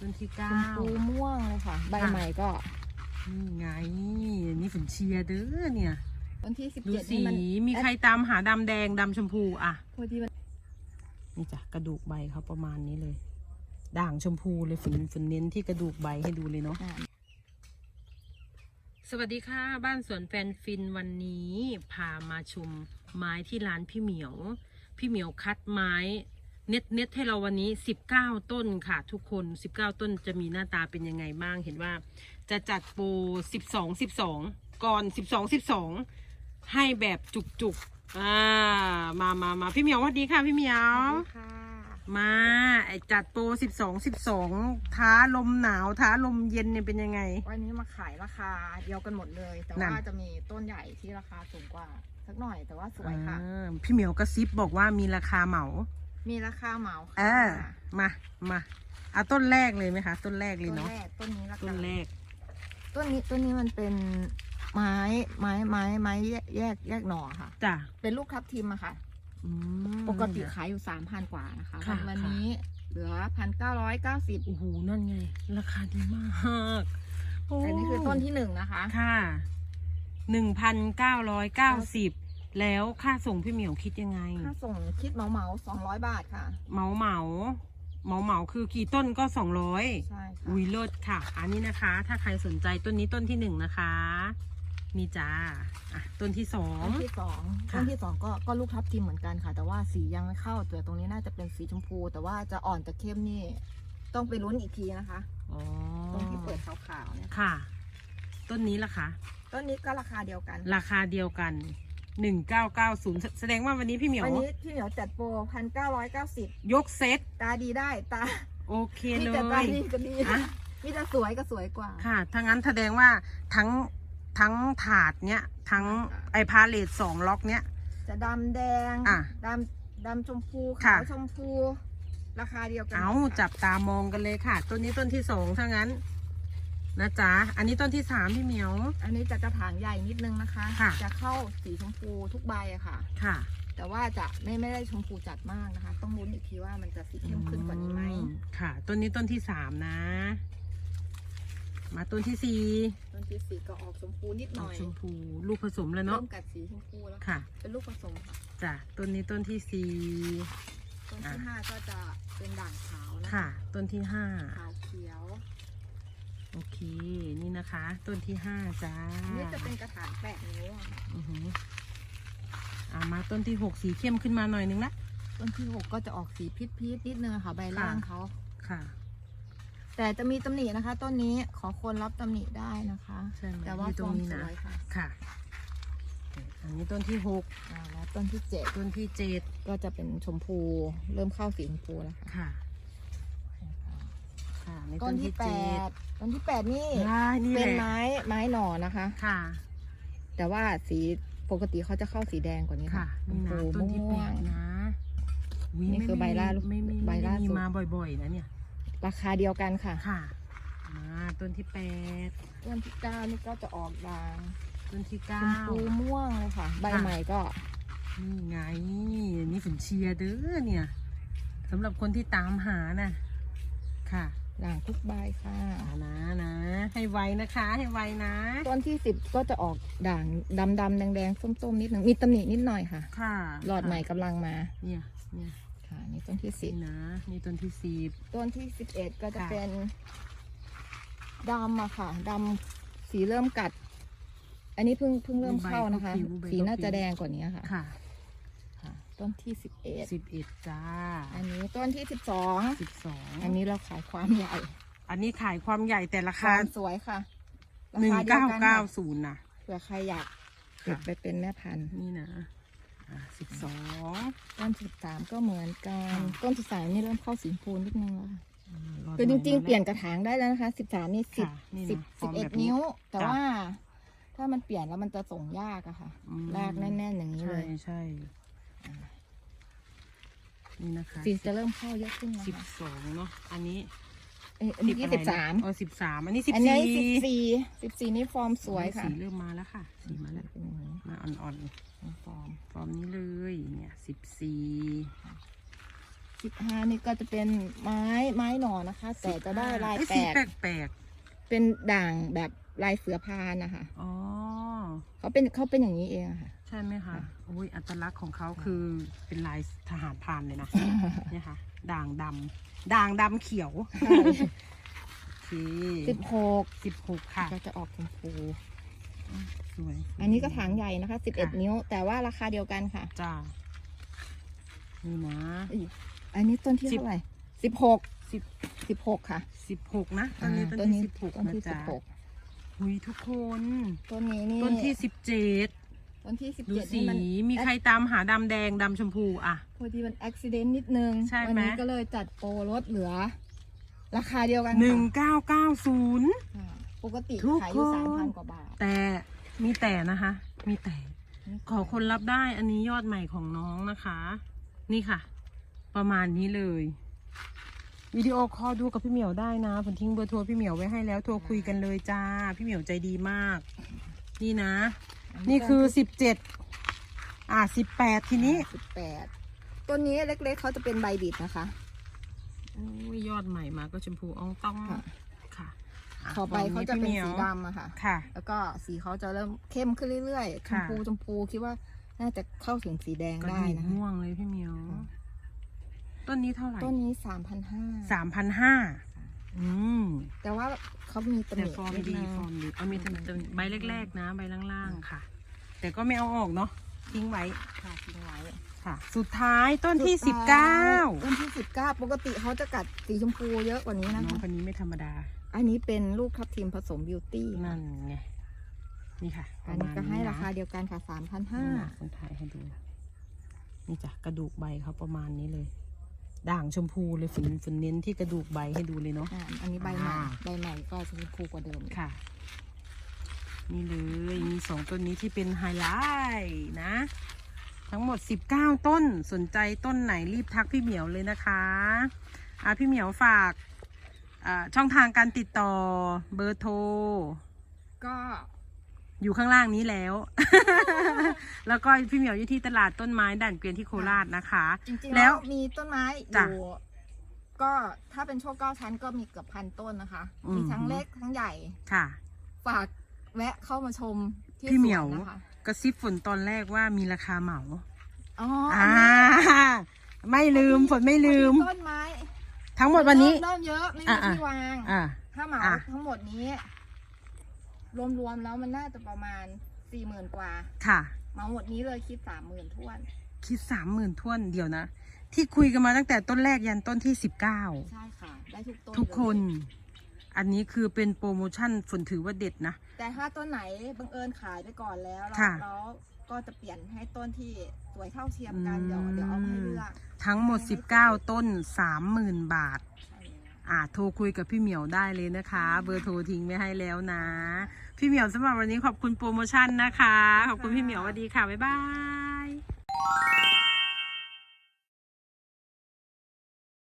ต้นที่ชเก้ามพูม่วงเลยค่ะ ใบค่ะใหม่ก็นี่ไง นี่ฝนเชียร์เด้อเนี่ย วันที่สิบดูเจ็ดสีนี่มันมีใครตามหาดำแดงดำชมพูอะ พอดีมันนี่จ้ะกระดูกใบเขาประมาณนี้เลย ด่างชมพูเลยฝนฝนเน้นที่กระดูกใบให้ดูเลยเนาะ อะสวัสดีค่ะ บ้านสวนแฟนฟินวันนี้ พามาชมไม้ที่ร้านพี่เหมียว พี่เหมียวคัดไม้ เน็ตเน็ตให้เราวันนี้ 19 ต้นค่ะทุกคน 19 ต้นจะมีหน้าตาเป็นยังไงบ้างเห็นว่า จะจัดโปร12 12 ก่อน 12 12 ให้แบบจุกๆอ่ามามามาพี่เหมียวสวัสดีค่ะพี่เหมียวค่ะมาไอจัดโปร12 12 ท้าลมหนาว ท้าลมเย็นเนี่ยเป็นยังไง วันนี้มาขายราคาเดียวกันหมดเลย แต่นั่นว่าจะมีต้นใหญ่ที่ราคาสูงกว่าสักหน่อยแต่ว่าสวยค่ะ อ่าพี่เหมียวกระซิบบอกว่ามีราคาเหมา มีราคาเหมาเอค่ะอมามาเอาต้นแรกเลยไหมคะ ต้นแรกเลยต้นเนาะแรกต้นนี้ราคาต้นแรก ต้นนี้ต้นนี้มันเป็นไม้ไม้ไม้ไม้แยกแยกแยกหน่อค่ะ จ้ะเป็นลูกทับทิมอะค่ะ อืม ปกติขายอยู่สามพันกว่านะคะค่ะ วันวันค่ะนี้เหลือพันเก้าร้อยเก้าสิบโอ้โหนั่นไง ราคาดีมากโแต่นี่คือต้นที่หนึ่งนะคะ ค่ะหนึ่งพันเก้าร้อยเก้าสิบ แล้วค่าส่งพี่เหมียวคิดยังไง ค่าส่งคิดเหมาเหมาสองร้อยบาทค่ะ เหมาเหมาเหมาเหมาคือกี่ต้นก็สองร้อยใช่ค่ะอุ้ยเลิศค่ะ อันนี้นะคะ ถ้าใครสนใจต้นนี้ต้นที่หนึ่งนะคะนี่จ้าอะต้นที่สอง ต้นที่สองค่ะ ต้นที่สองก็ก็ลูกทับทิมเหมือนกันค่ะ แต่ว่าสียังไม่เข้าแต่ตรงนี้น่าจะเป็นสีชมพู แต่ว่าจะอ่อนจะเข้มนี่ ต้องไปลุ้นอีกทีนะคะ อ๋อตรงที่เปิดขาวๆเนี่ยค่ะ ต้นนี้ล่ะคะ ต้นนี้ก็ราคาเดียวกันราคาเดียวกัน หนึ่งเก้าเก้าศูนย์แสดงว่าวันนี้พี่เหมียว วันนี้พี่เหมียวจัดโปรพันเก้าร้อยเก้าสิบยกเซตตาดีได้ตาโอเคมีเลแต่ตายดีก็ดีอะมีแต่สวยก็สวยกว่า ค่ะถ้างั้นแสดงว่าทั้งทั้งถาดเนี้ยทั้งค่ะไอพาเลตสองล็อกเนี้ย จะดำแดงอะดำดำชมพูค่ะ ขาวชมพู ราคาเดียวกัเอาค่ะจับตามองกันเลยค่ะ ต้นนี้ต้นที่สองถ้างั้น นะจ๊ะ อันนี้ต้นที่สามพี่เหมียว อันนี้จะกระถางใหญ่นิดนึงนะคะ ค่ะ จะเข้าสีชมพูทุกใบอะค่ะ ค่ะ แต่ว่าจะไม่ไม่ได้ชมพูจัดมากนะคะ ต้องลุ้นอีกทีว่ามันจะสีเข้มขึ้นกว่านี้ไหมอืค่ะ ต้นนี้ต้นที่สามนะ มาต้นที่สี่ต้นที่สีก็ออกชมพูนิดหอน่ออกยชมพูลูกผสมแล้วเริ่เนาะมกัดสีชมพูแล้วค่ะ เป็นลูกผสมค่ะจ้ะ ต้นนี้ต้นที่สี่ต้นอะที่ห้าก็จะเป็นด่างขาวนะค่ะ ต้นที่ห้าขาวเขียว โอเค นี่นะคะ ต้นที่ห้าจ้าอันนี้จะเป็นกระถางแปดนิ้วอะอือหืออ่ามาต้นที่หกสีเข้มขึ้นมาหน่อยนึงละ ต้นที่หกก็จะออกสีพีชพีชนิดนึงอะค่ะ ใบล่างค่ะ เขาค่ะ แต่จะมีตำหนินะคะ ต้นนี้ขอคนรับตำหนิได้นะคะ ใช่ไหมแต่ว่าที่ฟตรองร์มนี้สนะ วยค่ะค่ะ อันนี้ต้นที่หกอ่าแล้วต้นที่เจ็ดต้นที่เจ็ดก็จะเป็นชมพู เริ่มเข้าสีชมพูแล้วค่ะ ค่ะ ค่ะในต้ต้นนที่ที่แปเจ็ดดต้นที่แปดนี่อ่านี่เป็นแหละไม้ไม้หน่อนะคะ ค่ะ แต่ว่าสีปกติเขาจะเข้าสีแดงกว่านี้ค่ะชนี่มนะพูต้นที่แปม่วดงนะอุ๊ยนี่คือไม่ใบล่าไม่ไม่ใบไม่ล่าได้มีสุด มาบ่อยๆนะเนี่ย ราคาเดียวกันค่ะค่ะ มาต้นที่แปดต้นที่เก้านี่ก็จะออกด่างต้นที่ชเก้ามพูม่วงเลยค่ะ ใบค่ะใหม่ก็นี่ไง นี่ฝนเชียร์เด้อเนี่ยสำหรับคนที่ตามหานะค่ะ ด่างทุกใบค่ะเอานะนะ ให้ไวนะคะ ให้ไวนะ ต้นที่สิบก็จะออกด่างดำดำแดงแดงส้มส้มๆนิดหนึ่งมีตำหนินิดหน่อยค่ะ ค่ะหลอดใหม่กำลังมาเนี่ยเนี่ยค่ะนี่ต้นที่สิบนี่นะนี่ต้นที่สิบต้นที่สิบเอ็ดก็จะค่ะ เป็นดำอะค่ะดำสีเริ่มกัด อันนี้เพิ่งเพิ่งเริ่มเข้านะคะ ใบก็ผิวใบก็สีน่าจะผิวแดงกว่านี้ค่ะ ค่ะค่ะ ต้นที่สิบเอ็ดสิบเอ็ดจ้า อันนี้ต้นที่สิบสองสิบสองอันนี้เราขายความใหญ่ อันนี้ขายความใหญ่แต่ราคคาวามสวยค่ะราหนึ่งคาดียเก้าวค่ะเก้าศูนย์นะเผื่อใครอยากเก็บค่ะไปเป็นแม่พันธุ์นี่นะสิบสองต้นสิบสามก็เหมือนกันค่ะต้นสิบสามนี่เริ่มเข้าสีชมพูนิดนึงแล้วค่ะรอคือจริงดูๆนะเปลี่ยนกระถางได้แล้วนะคะสิบสามนี่สิบค่ะนี่นะสิบฟสิอบร์มเอ็ดแบบนี้นิ้ว แต่จ้ะว่า ถ้ามันเปลี่ยนแล้วมันจะส่งยากอะค่ะอืมรากแน่นๆอย่างนี้ใช่เลยใช่ นี่นะคะสีจะเริ่มเข้าเยอะขึ้นนะสิบคะสองเนาะอันนี้เอ้ยอันนี้อะไรสิบนะสามเออสิบสามอันนี้สิบอันนี้สี่สิบสี่สิบสี่นี่ฟอร์มสวยค่ะสีเริ่มมาแล้วค่ะสีมาแล้วเป็นอย่างนี้มาอ่อนเป็นฟอร์มๆฟอร์มนี้เลยเนี่ยสิบสี่สิบห้านี่ก็จะเป็นไม้ไม้หน่อนะคะ แต่จะได้ลายเอ้แปสีลกแปลกเป็นด่างแบบลายเสือพานนะคะๆอ๋อเขาเป็นเขาเป็นอย่างนี้เองอะค่ะ ใช่ไหมคะค่ะโอ้ยอัตลักษณ์ของเขาคือเป็นลายทหารพรานเลยนะ เนี่ยค่ะ ด่างดำด่างดำเขียวโอเคสิบหกสิบหกค่ะ ก็จะออกชมพูสวยอันนี้ก็ถางใหญ่นะคะสิบเอ็ดค่ะนิ้ว แต่ว่าราคาเดียวกันค่ะ จ้า นี่นะอีกอันนี้ต้นที่สิบ เท่าไหร่สิบหกสิบสิบหกค่ะสิบหกนะต้นนี้อ่าต้นที่สิบหกต้นนะที่สิจ๊ะบหกหุยทุกคน ต้นนี้นี่ต้นที่สิบเจ็ด ต้นที่สิบดูเจ็ดสีนี่มันมีใครตามหาดำแดงดำชมพูอะ พอดีมันอุบิเหตุนิดนึง ใช่ไหม วันี้ก็เลยจัดโปรลดเหลือ ราคาเดียวกันหนึ่งค่ะเก้าเก้าศูนย์ค่ะปกติทุกขายอยู่คน สามพันกว่าบาทแต่มีแต่นะคะ มีแต่ ขอคนรับได้อันนี้ยอดใหม่ของน้องนะคะ นี่ค่ะ ประมาณนี้เลยวิดีโอคอลดูกับพี่เหมียวได้นะผมทิ้งเบอร์โทรพี่เหมียวไว้ให้แล้วโทรคุยกันเลยจ้า พี่เหมียวใจดีมาก นี่นะ นี่คือสิบเจ็ดอ่าสิบแปดทีนี้สิบแปดต้นนี้เล็กๆเขาจะเป็นใบบิดนะคะโอ้ยยอดใหม่มาก็ชมพูอ่องต้องค่ะ ค่ะะต่อไปเขาจะเป็นพี่หมีสียวดำอะค่ะ ค่ะ แล้วก็สีเขาจะเริ่มเข้มขึ้นเรื่อยๆชมค่ะพูชมพูคิดว่าน่าจะเข้าถึงสีแดงกระได้ดูกนะคะม่วงเลยพี่เหมียวค่ะต้นนี้เท่าไหร่ ต้นนี้สามพันห้าสามพันห้า อืมแต่ว่าเขามีตำหแต่นิฟอร์มนิดีนึงฟอร์มดีเอามีแต่แต่ใบแรกๆนะใบล่างๆค่ะ แต่ก็ไม่เอาออกเนาะทิ้งไว้ค่ะทิ้งไว้ค่ะ สุดท้ายต้นที่สุสิดบท้าเก้ายต้นที่สิบเก้าปกติเขาจะกัดสีชมพูเยอะกว่านี้นะน้องคะคนนี้ไม่ธรรมดา อันนี้เป็นลูกทับทิมผสมบิวตี้นั่นไง นี่ค่ะอันนี้ก็ประมณให้ราคานะเดียวกันค่ะสามพันห้านี่นะคนถ่ายให้ดู นี่จ้ะกระดูกใบเขาประมาณนี้เลย ด่างชมพูเลยฝนฝนเน้นที่กระดูกใบให้ดูเลยเนาะอันนี้ใบใหม่อ่า ใบใหม่ก็ชมพูกว่าเดิมค่ะ นี่เลยมีสองต้นนี้ที่เป็นไฮไลท์นะ ทั้งหมด 19 ต้นสนใจต้นไหนรีบทักพี่เหมียวเลยนะคะอะพี่เหมียวฝากอ่าช่องทางการติดต่อเบอร์โทร ก็อยู่ข้างล่างนี้แล้ว แล้วก็พี่เหมียวอยู่ที่ตลาดต้นไม้ด่านเกวียนที่โคราชนะคะ จริงๆแล้แล้ว วมีต้นไม้อจ้ะยู่ก็ถ้าเป็นโชคเก้าชั้นก็มีเกือบพันต้นนะคะ อืม มีทั้งเล็กทั้งใหญ่ ค่ะ ฝากแวะเข้ามาชมที่พี่เหมีสยววนนะคะกระซิบฝนตอนแรกว่ามีราคาเหมาอ๋ออ่า ไม่ลืมฝนไม่ลืม ต้นไม้ทั้งหมดวันนี้ เริ่มเยอะไม่มีอะที่วาง อ่า ถ้าเหมาอะ ทั้งหมดนี้ รวมๆแล้วมันน่าจะประมาณสี่หมื่นกว่า ค่ะเห มาหมดนี้เลยคิดสามหมื่นท้วน คิดสามหมื่นท่วนเดียวนะ ที่คุยกันมาตั้งแต่ต้นแรกยันต้นที่สิบเก้าใช่ค่ะ ได้ทุกต้นทุกคนเลยอันนี้คือเป็นโปรโมชั่นฝนถือว่าเด็ดนะ แต่ถ้าต้นไหนบังเอิญขายไปก่อนแล้วแล้วค่ะแล้วก็จะเปลี่ยนให้ต้นที่สวยเท่าเทียมกันอืมเดี๋ยวเดี๋ยวเอามาให้เลือกทั้งหมด 19 ต้น 30,000 บาทใช่แล้ว อ่าโทรคุยกับพี่เหมียวได้เลยนะคะ เบอร์โทรทิ้งไว้ให้แล้วนะ พี่เหมียวสำหรับวันนี้ขอบคุณโปรโมชั่นนะคะ ขอบคุณพี่เหมียวสวัสดีค่ะ บ๊ายบาย